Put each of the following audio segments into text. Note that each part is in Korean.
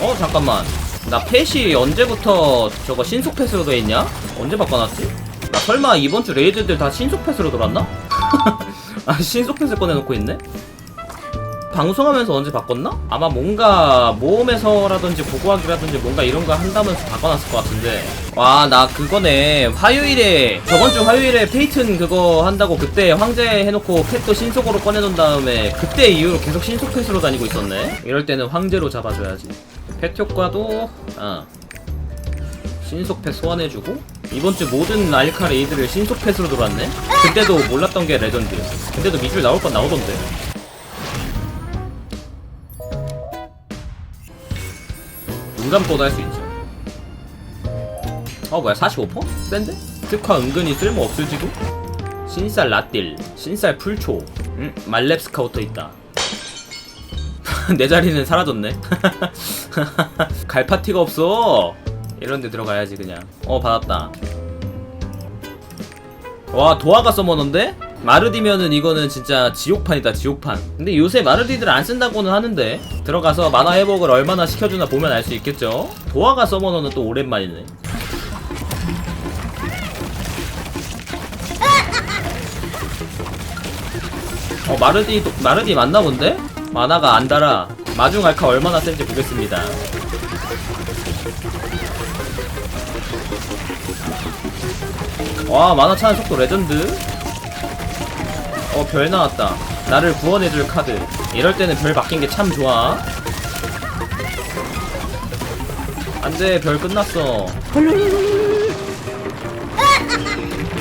어 잠깐만 나 펫이 언제부터 저거 신속 펫으로 돼 있냐? 언제 바꿔놨지? 나 설마 이번 주 레이드들 다 신속 펫으로 돌았나? 아 신속 펫을 꺼내놓고 있네? 방송하면서 언제 바꿨나? 아마 뭔가 모험에서라든지 고고하기라든지 뭔가 이런 거 한다면서 바꿔놨을 것 같은데 와 나 그거네 화요일에 저번 주 화요일에 페이튼 그거 한다고 그때 황제 해놓고 펫도 신속으로 꺼내놓은 다음에 그때 이후로 계속 신속 펫으로 다니고 있었네 이럴 때는 황제로 잡아줘야지 펫 효과도 아 신속 펫 소환해주고 이번 주 모든 알카 레이드를 신속 펫으로 돌았네 그때도 몰랐던 게 레전드 근데도 미줄 나올 건 나오던데 눈 감고도 할수 있죠. 어 뭐야 45%? 센데? 특화 은근히 쓸모 없을지도? 신살 라딜, 신살 풀초, 음 말렙 스카우터 있다. 내 자리는 사라졌네. 갈 파티가 없어. 이런데 들어가야지 그냥. 어 받았다. 와 도화가 서머너인데? 마르디면은 이거는 진짜 지옥판이다 지옥판 근데 요새 마르디들 안 쓴다고는 하는데 들어가서 만화 회복을 얼마나 시켜주나 보면 알 수 있겠죠 도화가 서머너는 또 오랜만이네 어 마르디 마르디 맞나 본데? 만화가 안 달아. 마중 알카 얼마나 센지 보겠습니다. 와 만화 차는 속도 레전드? 어 별 나왔다. 나를 구원해줄 카드. 이럴 때는 별 바뀐 게 참 좋아. 안돼 별 끝났어.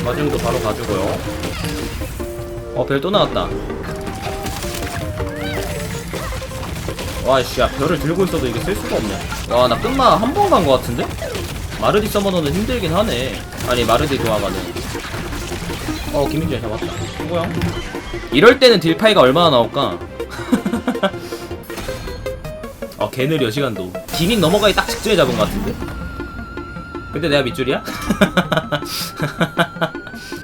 마중도 바로 가지고요. 어 별 또 나왔다 와씨 야 별을 들고 있어도 이게 쓸 수가 없네 와 나 끝마 한 번 간 거 같은데? 마르디 서머너는 힘들긴 하네 아니 마르디 도화가는 어 김민준이 잡았다 누구야? 이럴 때는 딜파이가 얼마나 나올까? 어 개느려 시간도 기믹 넘어가기 딱 직전에 잡은 것 같은데? 근데 내가 밑줄이야?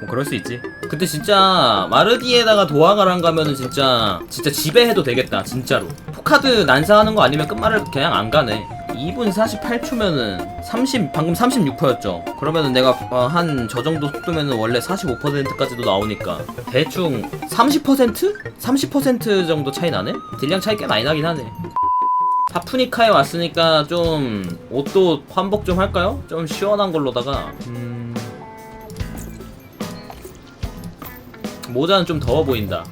뭐 그럴 수 있지 근데 진짜 마르디에다가 도화가랑 가면은 진짜 진짜 지배해도 되겠다 진짜로 포 카드 난사하는 거 아니면 끝말을 그냥 안 가네 2분 48초면은 30 방금 36%였죠 그러면은 내가 어, 한저 정도 속도면은 원래 45%까지도 나오니까 대충 30%? 30% 정도 차이 나네? 딜량 차이 꽤 많이 나긴 하네 파프니카에 왔으니까 좀 옷도 환복 좀 할까요? 좀 시원한 걸로다가 음... 모자는 좀 더워 보인다.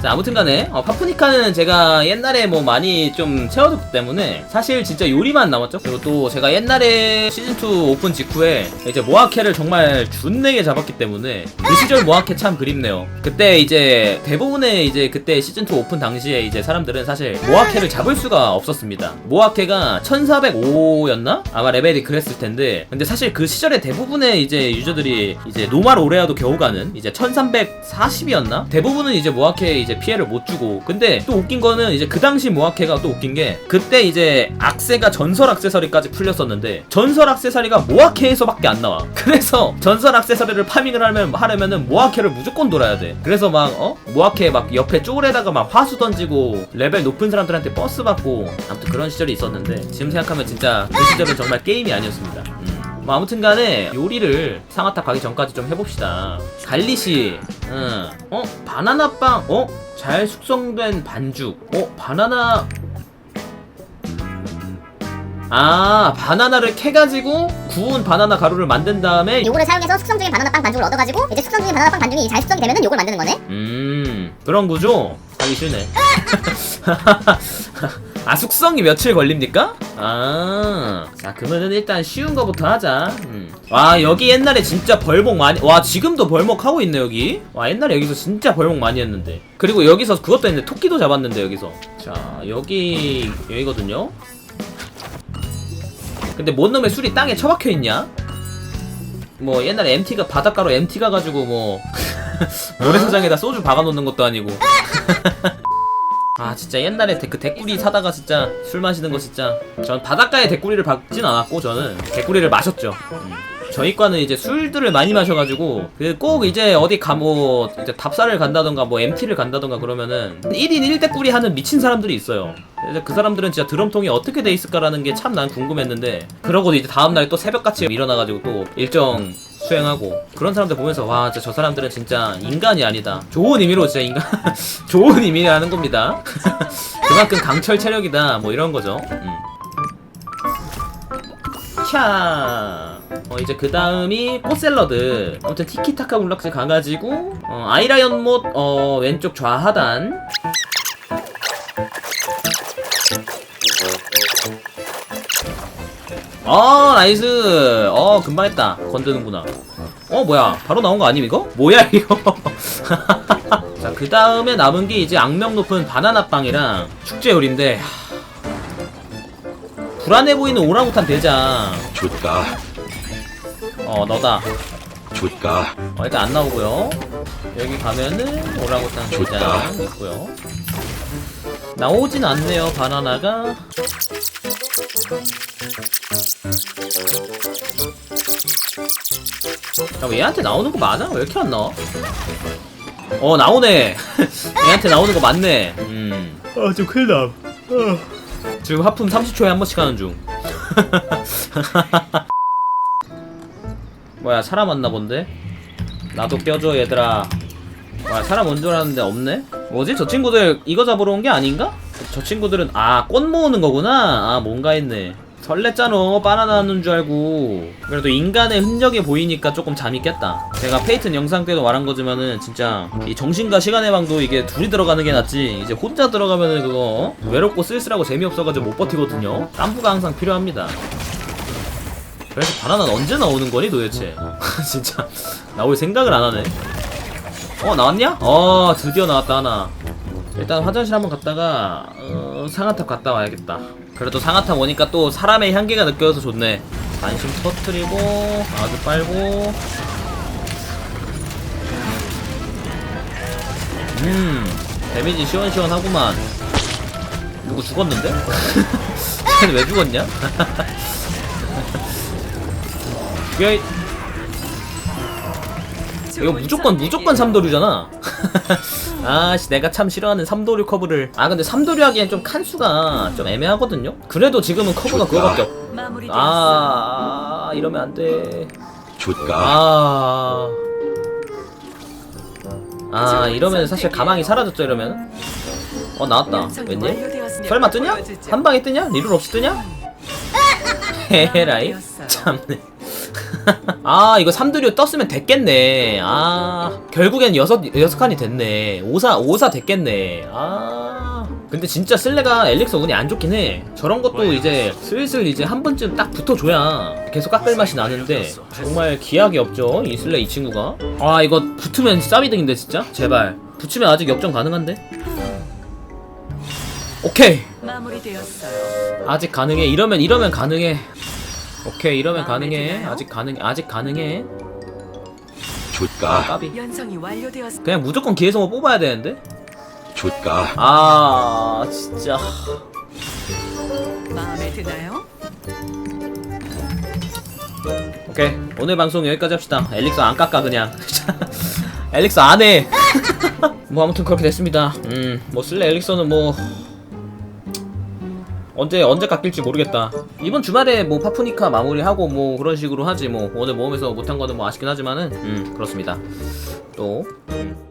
자, 아무튼 간에, 어, 파프니카는 제가 옛날에 뭐 많이 좀 채워줬기 때문에 사실 진짜 요리만 남았죠. 그리고 또 제가 옛날에 시즌2 오픈 직후에 이제 모아케를 정말 준내게 잡았기 때문에 그 시절 모아케 참 그립네요. 그때 이제 대부분의 이제 그때 시즌2 오픈 당시에 이제 사람들은 사실 모아케를 잡을 수가 없었습니다. 모아케가 1405였나? 아마 레벨이 그랬을 텐데 근데 사실 그 시절에 대부분의 이제 유저들이 이제 노말 오레아도 겨우 가는 이제 1340이었나? 대부분은 이제 모아케 이제 피해를 못 주고 근데 또 웃긴 거는 이제 그 당시 모아케가 또 웃긴 게 그때 이제 악세가 전설 악세서리까지 풀렸었는데 전설 악세서리가 모아케에서밖에 안 나와 그래서 전설 악세서리를 파밍을 하면 하려면은 모아케를 무조건 돌아야 돼 그래서 막 어? 모아케 막 옆에 쪼그레다가 막 화수 던지고 레벨 높은 사람들한테 버스 받고 아무튼 그런 시절이 있었는데 지금 생각하면 진짜 그 시절은 정말 게임이 아니었습니다 음. 뭐 아무튼 간에 요리를 상하탑 가기 전까지 좀 해봅시다 갈리시 응. 어? 바나나빵 어? 잘 숙성된 반죽 어? 바나나 아 바나나를 캐가지고 구운 바나나 가루를 만든 다음에 요거를 사용해서 숙성 중인 바나나 빵 반죽을 얻어가지고 이제 숙성 중인 바나나 빵 반죽이 잘 숙성이 되면은 요걸 만드는 거네. 음 그런 구조 하기 싫네 아 숙성이 며칠 걸립니까? 아자 그러면은 일단 쉬운 거부터 하자 음. 와 여기 옛날에 진짜 벌목 많이 와 지금도 벌목 하고 있네 여기 와 옛날에 여기서 진짜 벌목 많이 했는데 그리고 여기서 그것도 했는데 토끼도 잡았는데 여기서 자 여기 여기거든요 근데 뭔 놈의 술이 땅에 처박혀 있냐? 뭐 옛날에 MT가 바닷가로 MT 가가지고 뭐 모래사장에다 소주 박아놓는 것도 아니고 아 진짜 옛날에 데- 그 대꾸리 사다가 진짜 술 마시는 거 진짜 전 바닷가에 대꾸리를 박진 않았고 저는 대꾸리를 마셨죠 음. 저희 과는 이제 술들을 많이 마셔가지고 그 꼭 이제 어디 가뭐 이제 답사를 간다던가 뭐 MT를 간다던가 그러면은 1인 1대 꿀이 하는 미친 사람들이 있어요. 그 사람들은 진짜 드럼통이 어떻게 돼 있을까라는 게 참 난 궁금했는데 그러고 이제 다음날 또 새벽같이 일어나가지고 또 일정 수행하고 그런 사람들 보면서 와 진짜 저 사람들은 진짜 인간이 아니다. 좋은 의미로 진짜 인간 좋은 의미라는 겁니다. 그만큼 강철 체력이다. 뭐 이런 거죠. 음. 캬 어, 이제 그 다음이 꽃샐러드. 아무튼 티키타카 울락스 가가지고 어, 아이라이언 못 어, 왼쪽 좌하단 아 나이스. 어 금방 했다. 건드는구나. 어 뭐야? 바로 나온 거 아님 이거? 뭐야 이거? 자 그 다음에 남은 게 이제 악명 높은 바나나빵이랑 축제 요리인데 하, 불안해 보이는 오랑우탄 대장. 좋다 어 너다. 좋다 어, 일단 안 나오고요. 여기 가면은 오랑우탄 대장. 있고요 나오진 않네요 바나나가 야, 얘한테 나오는 거 맞아? 왜 이렇게 안 나와? 어, 나오네. 얘한테 나오는 거 맞네. 음. 아, 좀 큰일 남. 지금 하품 30초에 한 번씩 하는 중. 뭐야, 사람 왔나 본데? 나도 껴줘, 얘들아. 와, 사람 온 줄 알았는데 없네? 뭐지? 저 친구들 이거 잡으러 온 게 아닌가? 저 친구들은, 아, 꽃 모으는 거구나? 아, 뭔가 했네. 설렜잖아. 바나나 하는 줄 알고. 그래도 인간의 흔적이 보이니까 조금 잠이 깼다. 제가 페이튼 영상 때도 말한 거지만은 진짜 이 정신과 시간의 방도 이게 둘이 들어가는 게 낫지. 이제 혼자 들어가면은 그거 외롭고 쓸쓸하고 재미없어가지고 못 버티거든요. 땀부가 항상 필요합니다. 그래서 바나나는 언제 나오는 거니 도대체? 진짜 나올 생각을 안 하네. 어 나왔냐? 어 드디어 나왔다 하나. 일단 화장실 한번 갔다가 어, 상아탑 갔다 와야겠다. 그래도 상아탑 오니까 또 사람의 향기가 느껴져서 좋네. 관심 터트리고 아주 빨고. 음 데미지 시원시원하구만. 누구 죽었는데? 쟤는 왜 죽었냐? 죽여 이거 무조건 무조건 삼도류잖아. 아씨 내가 참 싫어하는 삼도류 커브를. 아 근데 삼도류 하기엔 좀 칸수가 좀 애매하거든요. 그래도 지금은 커브가 그거밖에 없. 마무리되었어. 아 이러면 안 돼. 좋다 아. 아 이러면 사실 가망이 사라졌죠 이러면. 어 나왔다. 왠지? 설마 뜨냐? 한 방에 뜨냐? 리롤 없이 뜨냐? 헤라이 참네. 아 이거 삼두류 떴으면 됐겠네. 아 결국엔 여섯 여섯 칸이 됐네. 오사 오사 됐겠네. 아 근데 진짜 쓸레가 엘릭서 운이 안 좋긴 해. 저런 것도 이제 슬슬 이제 한 번쯤 딱 붙어줘야 계속 깎을 맛이 나는데 정말 기약이 없죠 이 쓸레 이 친구가. 아 이거 붙으면 쌉이득인데 진짜 제발 붙이면 아직 역전 가능한데. 오케이 마무리되었어요. 아직 가능해 이러면 이러면 가능해 오케이 이러면 가능해. 아직 가능 아직 가능해. 좋다 까비 연성이 완료되었어. 그냥 무조건 기회성을 뽑아야 되는데? 좋다 아 진짜. 마음에 드나요? 오케이 오늘 방송 여기까지 합시다. 엘릭서 안 깎아 그냥. 엘릭서 안해. 뭐 아무튼 그렇게 됐습니다. 음뭐 쓸래? 엘릭서는 뭐 언제 언제 깎일지 모르겠다. 이번 주말에 뭐 파푸니카 마무리하고 뭐 그런 식으로 하지 뭐. 오늘 모험에서 못한 거는 뭐 아쉽긴 하지만은 음 그렇습니다. 또. 음,